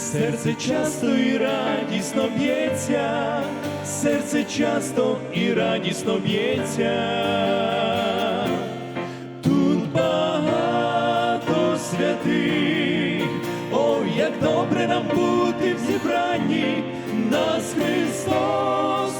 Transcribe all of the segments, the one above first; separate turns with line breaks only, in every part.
серце часто і радісно б'ється, серце часто і радісно б'ється. Тут багато святих, о, як добре нам бути в зібранні, нас Христос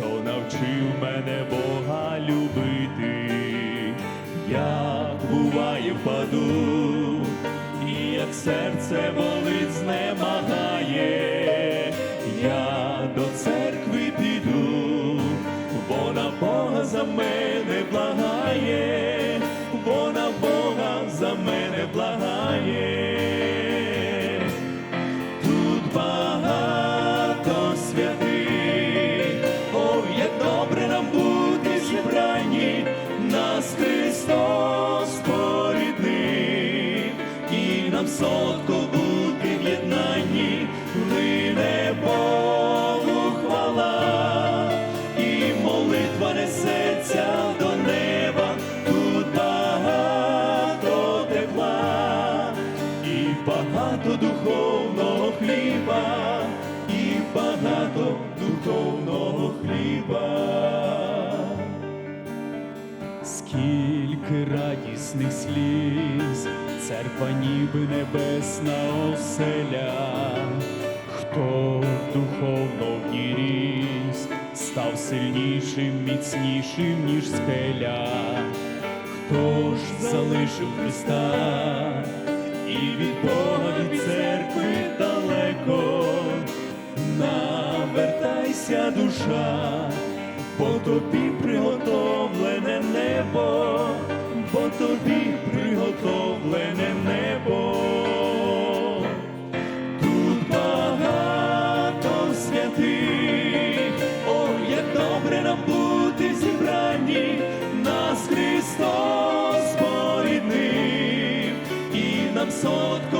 хто навчив мене Бога любити. Як буває впаду, і як серце болить знемагає, я до церкви піду, вона Бога за мене Скільки радісних сліз, церква ніби небесна оселя, хто духовно в ній ріс, став сильнішим, міцнішим, ніж скеля, хто ж залишив Христа? І від Бога від церкви далеко, навертайся, душа, бо тобі приготовлене небо, бо тобі приготовлене небо. Тут багато святих, ой, як добре нам бути в зібранні, нас Христос поріднив, і нам сотко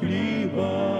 хліба,